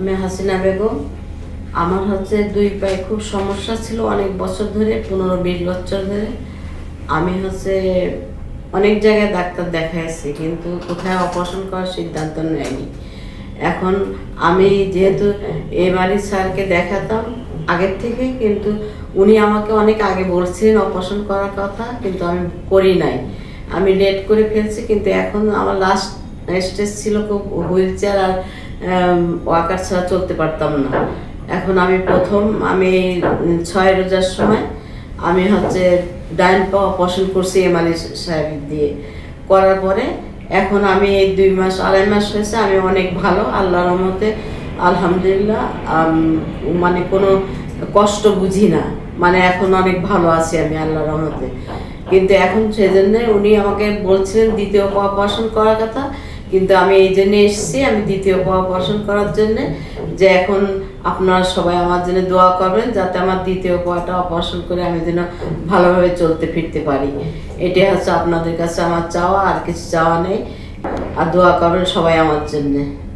আমি হাসিনা বেগম, আমার হচ্ছে দুই পায়ে খুব সমস্যা ছিল অনেক বছর ধরে, পনেরো বিশ বছর ধরে। আমি হচ্ছে অনেক জায়গায় ডাক্তার দেখাইছি, কিন্তু কোথায় অপারেশন করার সিদ্ধান্ত নেয়নি। এখন আমি যেহেতু এবারই স্যারকে দেখাতাম আগের থেকে কিন্তু উনি আমাকে অনেক আগে বলছিলেন অপারেশন করার কথা, কিন্তু আমি করি নাই। আমি লেট করে ফেলছি, কিন্তু এখন আমার লাস্ট স্টেজ ছিল খুব হুইল চেয়ার আর ওয়াকার ছাড়া চলতে পারতাম না। এখন আমি প্রথম, আমি ছয় রোজার সময় আমি হচ্ছে ডাইন পাওয়া অপারেশন করছি এমআলি সাহেব দিয়ে। করার পরে এখন আমি এই দুই মাস, আড়াই মাস হয়েছে আমি অনেক ভালো, আল্লাহর রহমতে আলহামদুলিল্লাহ মানে কোনো কষ্ট বুঝি না। মানে এখন অনেক ভালো আছি আমি আল্লাহর রহমতে। কিন্তু এখন সেজন্য উনি আমাকে বলছিলেন দ্বিতীয় অপারেশন করার কথা কিন্তু আমি এই জন্য এসেছি, আমি দ্বিতীয় পাওয়া পোষণ করার জন্য যে এখন আপনারা সবাই আমার জন্য দোয়া করবেন যাতে আমার দ্বিতীয় পাওয়াটা অপারেশন করে আমি যেন ভালোভাবে চলতে ফিরতে পারি। এটি হচ্ছে আপনাদের কাছে আমার চাওয়া, আর কিছু চাওয়া নেই। আর দোয়া করবেন সবাই আমার জন্যে।